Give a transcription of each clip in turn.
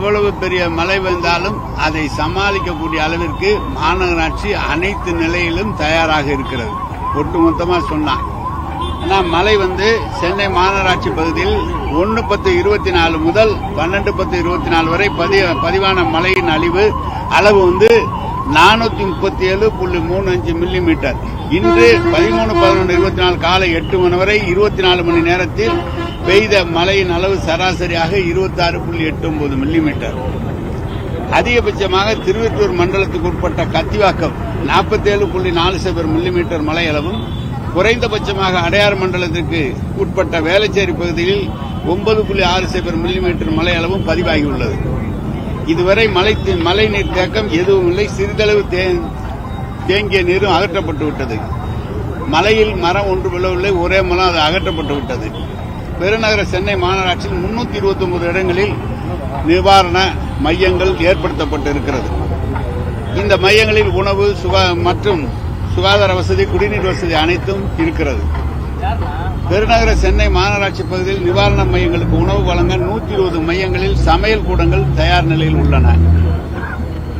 எவ்வளவு பெரிய மழை வந்தாலும் அதை சமாளிக்கக்கூடிய அளவிற்கு மாநகராட்சி அனைத்து நிலையிலும் தயாராக இருக்கிறது. ஒட்டுமொத்தமாக சொன்னான் ஆனா மழை வந்து சென்னை மாநகராட்சி பகுதியில் ஒன்னு பத்து இருபத்தி நாலு முதல் பன்னெண்டு பத்து இருபத்தி நாலு வரை பதி- பதிவான மழையின் அழிவு அளவு வந்து நானூத்தி முப்பத்தி ஏழு புள்ளி மூணு அஞ்சு மில்லி மீட்டர் இன்று பதிமூணு பதினொன்று இருபத்தி நாலு காலை எட்டு மணி வரை இருபத்தி நாலு மணி நேரத்தில் பெய்த மழையின் அளவு சராசரியாக இருபத்தி ஆறு புள்ளி எட்டு ஒன்பது மில்லிமீட்டர் அதிகபட்சமாக திருவெற்றூர் மண்டலத்துக்கு உட்பட்ட கத்திவாக்கம் நாற்பத்தேழு புள்ளி நாலு சைபர் மில்லிமீட்டர் மழை அளவும் குறைந்தபட்சமாக அடையார் மண்டலத்திற்கு உட்பட்ட வேளச்சேரி பகுதியில் ஒன்பது புள்ளி ஆறு சைபர் மில்லிமீட்டர் மழை அளவும் பதிவாகியுள்ளது. இதுவரை மழை மழை நீர் தேக்கம் எதுவும் இல்லை. சிறிதளவு தேங்கிய நீரும் அகற்றப்பட்டு விட்டது மலையில் மரம் ஒன்று விழவில்லை. ஒரே மரம் அது அகற்றப்பட்டு விட்டது பெருநகர சென்னை மாநகராட்சியில் முன்னூத்தி இருபத்தி ஒன்பது இடங்களில் நிவாரண மையங்கள் ஏற்படுத்தப்பட்டு இருக்கிறது இந்த மையங்களில் உணவு சுகா மற்றும் சுகாதார வசதி குடிநீர் வசதி அனைத்தும் இருக்கிறது. பெருநகர சென்னை மாநகராட்சி பகுதியில் நிவாரண மையங்களுக்கு உணவு வழங்க நூற்றி இருபது மையங்களில் சமையல் கூடங்கள் தயார் நிலையில் உள்ளன.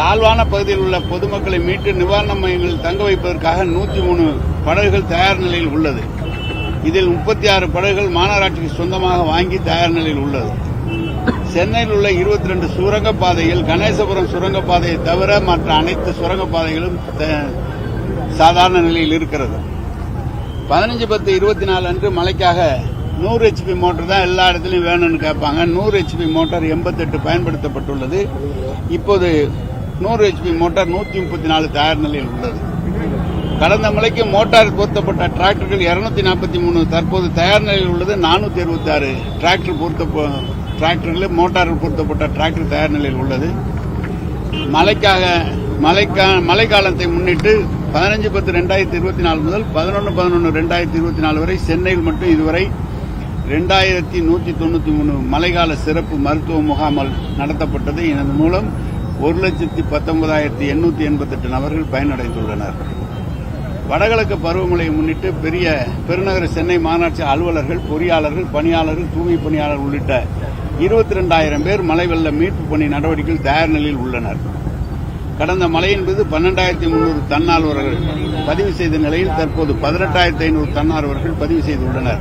தாழ்வான பகுதியில் உள்ள பொதுமக்களை மீட்டு நிவாரண மையங்களில் தங்க வைப்பதற்காக நூற்றி மூணு படகுகள் தயார் நிலையில் உள்ளது. இதில் முப்பத்தி ஆறு படகுகள் மாநகராட்சிக்கு சொந்தமாக வாங்கி தயார் நிலையில் உள்ளது. சென்னையில் உள்ள இருபத்தி ரெண்டு சுரங்கப்பாதையில் கணேசபுரம் சுரங்கப்பாதையை தவிர மற்ற அனைத்து சுரங்கப்பாதைகளும் த- சாதாரண நிலையில் இருக்கிறது. பதினஞ்சு பத்து இருபத்தி நாலு அன்று மழைக்காக நூறு ஹெச்பி மோட்டர் தான் எல்லா இடத்துலையும் வேணும்னு கேட்பாங்க. நூறு ஹெச்பி மோட்டார் எண்பத்தெட்டு பயன்படுத்தப்பட்டுள்ளது. இப்போது நூறு ஹெச்பி மோட்டார் நூற்றி முப்பத்தி நாலு தயார் நிலையில் உள்ளது. கடந்த மலைக்கு மோட்டார் பொருத்தப்பட்ட டிராக்டர்கள் இருநூத்தி நாற்பத்தி மூணு தற்போது தயார் நிலையில் உள்ளது நானூத்தி அறுபத்தி ஆறு டிராக்டர் பொருத்த டிராக்டர்கள் மோட்டார் பொருத்தப்பட்ட டிராக்டர் தயார் நிலையில் உள்ளது. மழைக்காக மழைக்கா மழைக்காலத்தை முன்னிட்டு பதினஞ்சு பத்து ரெண்டாயிரத்தி இருபத்தி நாலு முதல் பதினொன்று பதினொன்று ரெண்டாயிரத்தி இருபத்தி நாலு வரை சென்னையில் மட்டும் இதுவரை ரெண்டாயிரத்தி நூற்றி தொண்ணூற்றி மூணு மழைக்கால சிறப்பு மருத்துவ முகாமல் நடத்தப்பட்டது. இதன் மூலம் ஒரு லட்சத்தி பத்தொன்பதாயிரத்தி எண்ணூற்றி எண்பத்தெட்டு நபர்கள் பயனடைந்துள்ளனர். வடகிழக்கு பருவமழையை முன்னிட்டு பெரிய பெருநகர சென்னை மாநகராட்சி அலுவலர்கள் பொறியாளர்கள் பணியாளர்கள் தூய்மை பணியாளர் உள்ளிட்ட இருபத்தி ரெண்டாயிரம் பேர் மழை வெள்ள மீட்பு பணி நடவடிக்கையில் தயார் நிலையில் உள்ளனர். கடந்த மழையின் மீது பன்னெண்டாயிரத்தி முன்னூறு தன்னார்வர்கள் பதிவு செய்த நிலையில் தற்போது பதினெட்டாயிரத்தி ஐநூறு தன்னார்வர்கள் பதிவு செய்துள்ளனர்.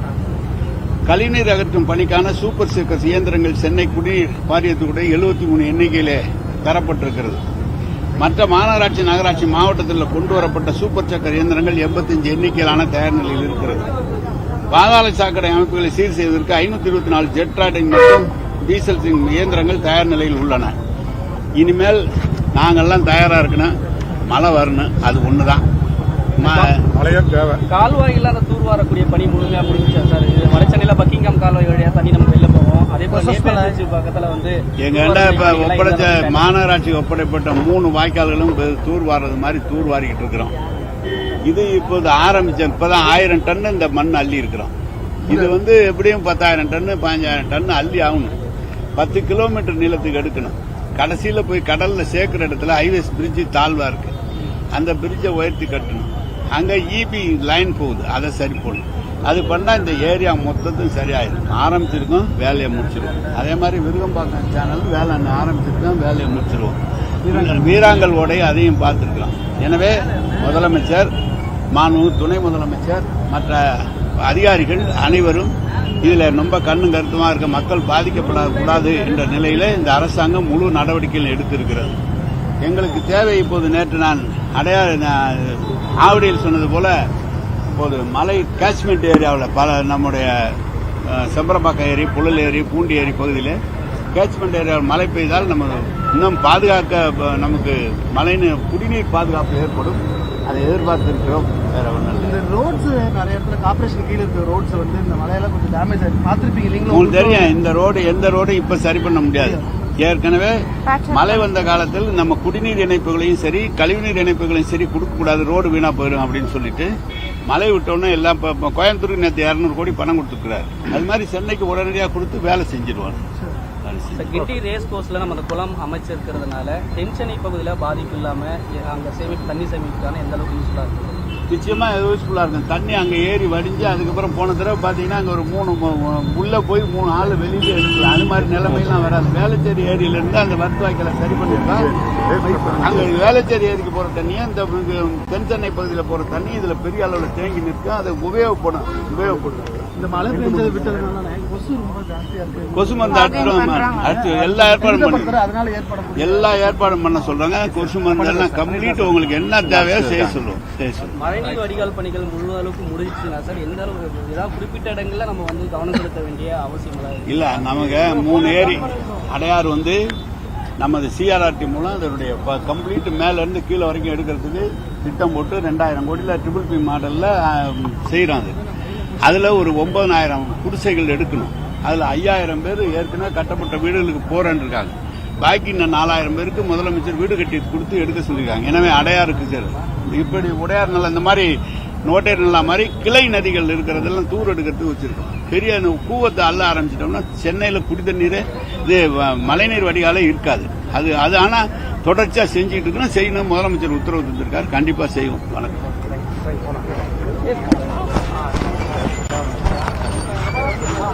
கழிநீர் அகற்றும் பணிக்கான சூப்பர் சீக்கர்ஸ் இயந்திரங்கள் சென்னை குடிநீர் வாரியத்துக்குடைய எழுபத்தி மூணு எண்ணிக்கையிலே தரப்பட்டிருக்கிறது. மற்ற மாநகராட்சி நகராட்சி மாவட்டத்தில் கொண்டு வரப்பட்ட சூப்பர் சக்கர் இயந்திரங்கள் எண்பத்தஞ்சு எண்ணிக்கையிலான தயார் நிலையில் இருக்கிறது. பாதாள சாக்கடை அமைப்புகளை சீர் செய்வதற்கு ஐநூத்தி இருபத்தி நாலு ஜெட் ராடிங் மற்றும் டீசல் இயந்திரங்கள் தயார் நிலையில் உள்ளன. இனிமேல் நாங்கெல்லாம் தயாரா இருக்கணும். மழை வரணும். அது ஒன்று தான் மழையும் தேவை. கால்வாய் இல்லாத தூர்வாரக்கூடிய பணி முழுமையா முடிஞ்சா சார்? இது வடசென்னையில பக்கிங்காம் கால்வாய் வழியா தண்ணி நம்ம வெளில போவோம். அதே போல பக்கத்துல வந்து எங்கள்கிட்ட இப்ப ஒப்படைச்ச மாநகராட்சி ஒப்படைப்பட்ட மூணு வாய்க்கால்களும் இப்ப தூர் வாரது மாதிரி தூர் வாரிக்கிட்டு இருக்கிறோம். இது இப்போது ஆரம்பிச்ச இப்பதான் ஆயிரம் டன் இந்த மண் அள்ளி இருக்கிறோம். இது வந்து எப்படியும் பத்தாயிரம் டன் பதினஞ்சாயிரம் டன் அள்ளி ஆகணும். பத்து கிலோமீட்டர் நீளத்துக்கு எடுக்கணும். கடைசியில போய் கடல்ல சேர்க்கிற இடத்துல ஹைவேஸ் பிரிட்ஜ் தாழ்வா இருக்கு. அந்த பிரிட்ஜை உயர்த்தி கட்டணும். அங்க இபி லைன் போகுது. அதை சரி போடணும் அது பண்ணா இந்த ஏரியா மொத்தத்தும் சரியாயிரும். ஆரம்பிச்சிருக்கோம் வேலையை முடிச்சிருவோம் அதே மாதிரி விருகம்பாக்கம் சேனல் வேலை ஆரம்பிச்சிருக்கோம் வேலையை முடிச்சிருவோம். வீராங்கல். ஓடை அதையும் பார்த்துருக்கலாம். எனவே முதலமைச்சர் மாண்பு துணை முதலமைச்சர் மற்ற அதிகாரிகள் அனைவரும் இதுல ரொம்ப கண்ணும் கருத்துமா இருக்க மக்கள் பாதிக்கப்படக்கூடாது என்ற நிலையில இந்த அரசாங்கம் முழு நடவடிக்கைகள் எடுத்திருக்கிறது. எங்களுக்கு தேவை இப்போது நேற்று நான் அடையாள ஆவடியில் சொன்னது போல இப்போது மலை கேச்மெண்ட் ஏரியாவில் பல நம்முடைய செம்பரப்பாக்கம் ஏரி புழல் ஏரி பூண்டி ஏரி பகுதியில் கேச்மெண்ட் ஏரியாவில் மழை பெய்தால் நம்ம இன்னும் பாதுகாக்க நமக்கு மழை நீர் குடிநீர் பாதுகாப்பு ஏற்படும். அதை எதிர்பார்த்திருக்கிறோம். வேற ஒன்றும் இந்த ரோட்ஸ் நிறைய இடத்துல கார்பரேஷன் கீழே இருக்க ரோட்ஸ் வந்து இந்த மழையில கொஞ்சம் டேமேஜ் ஆயிருக்கு. பார்த்துருப்பீங்க நீங்களும் உங்களுக்கு தெரியும் இந்த ரோடு எந்த ரோடும் இப்ப சரி பண்ண முடியாது. ஏற்கனவே மழை வந்த காலத்தில் நம்ம குடிநீர் இணைப்புகளையும் சரி கழிவுநீர் இணைப்புகளையும் சரி கொடுக்க கூடாது ரோடு வீணா போயிடும் அப்படின்னு சொல்லிட்டு மழை விட்டோன்னே எல்லாம் இப்ப- கோயம்புத்தூருக்கு நேற்று இரநூறு கோடி பணம் கொடுத்துருக்காரு அது மாதிரி சென்னைக்கு உடனடியாக கொடுத்து வேலை செஞ்சிருவாங்க கிண்டி ரேஸ் கோர்ஸ்ல நம்ம அந்த குளம் அமைச்சிருக்கிறதுனால தென்சென்னை பகுதியில் பாதிப்பு இல்லாம எ- அங்க சேமிப்பு தண்ணி சேமிப்புக்கான எந்த அளவுக்கு யூஸ்ஃபுல்லா இருக்கு நிச்சயமா யூஸ்ஃபுல்லாக இருக்கும். தண்ணி அங்கே ஏறி வடிஞ்சு அதுக்கப்புறம் போன தடவை பார்த்தீங்கன்னா அங்கே ஒரு மூணு உள்ளே போய் மூணு ஆள் வெளியில எடுக்கலாம் அது மாதிரி நிலைமையெல்லாம் வராது. வேலைச்சேரி ஏரியிலேருந்து அந்த வர்த்தவாய்க்கலை சரி பண்ணிருக்கா அங்கே வேலைச்சேரி ஏரிக்கு போகிற தண்ணியை இந்த தென் சென்னை பகுதியில் போகிற தண்ணி இதில் பெரிய அளவில் தேங்கி நிற்கும். அதை உபயோகப்படும். உபயோகப்படும் இந்த மழை பெஞ்சது விட்டதுனால கொசு ரொம்ப ஜாஸ்தியா இருக்கு. கொசு மருந்து அடுத்து அடுத்து எல்லா ஏற்பாடும் பண்ணி அதனால எல்லா ஏற்பாடும் பண்ண சொல்றாங்க. கொசு மருந்து எல்லாம் கம்ப்ளீட் உங்களுக்கு என்ன தேவையோ செய்ய சொல்லுவோம். செய்ய சொல்லுவோம். மழைநீர் வடிகால் பணிகள் முழு அளவுக்கு முடிஞ்சுச்சுன்னா சார்? எந்த அளவுக்கு ஏதாவது குறிப்பிட்ட இடங்கள்ல நம்ம வந்து கவனம் செலுத்த வேண்டிய அவசியம் இல்லை இல்ல நமக்கு மூணு ஏரி. அடையாறு வந்து நமது சிஆர்ஆர்டி மூலம் அதனுடைய கம்ப்ளீட் மேல இருந்து கீழே வரைக்கும் எடுக்கிறதுக்கு திட்டம் போட்டு ரெண்டாயிரம் கோடியில் ட்ரிபிள் பி மாடல்ல செய்யறோம் அது. அதில் ஒரு ஒன்பதனாயிரம் குடிசைகள் எடுக்கணும். அதில் ஐயாயிரம் பேர் ஏற்கனவே கட்டப்பட்ட வீடுகளுக்கு போறேன்னு இருக்காங்க பாக்கி இன்னும் நாலாயிரம் பேருக்கு முதலமைச்சர் வீடு கட்டி கொடுத்து எடுக்க சொல்லியிருக்காங்க. எனவே அடையாருக்கு சார். இப்படி உடையார் நல்ல இந்த மாதிரி நோட்டேர் நல்லா மாதிரி கிளை நதிகள் இருக்கிறதெல்லாம் தூர் எடுக்கிறதுக்கு வச்சிருக்கோம். பெரிய கூவத்தை அள்ள ஆரம்பிச்சிட்டோம்னா சென்னையில் குடி தண்ணீர் இது வ- மழைநீர் வடிகாலே இருக்காது. அது அது ஆனால் தொடர்ச்சியாக செஞ்சுட்டு இருக்கணும் செய்யணும் முதலமைச்சர் உத்தரவு தந்திருக்காரு. கண்டிப்பாக செய்வோம். வணக்கம் கொசு தானே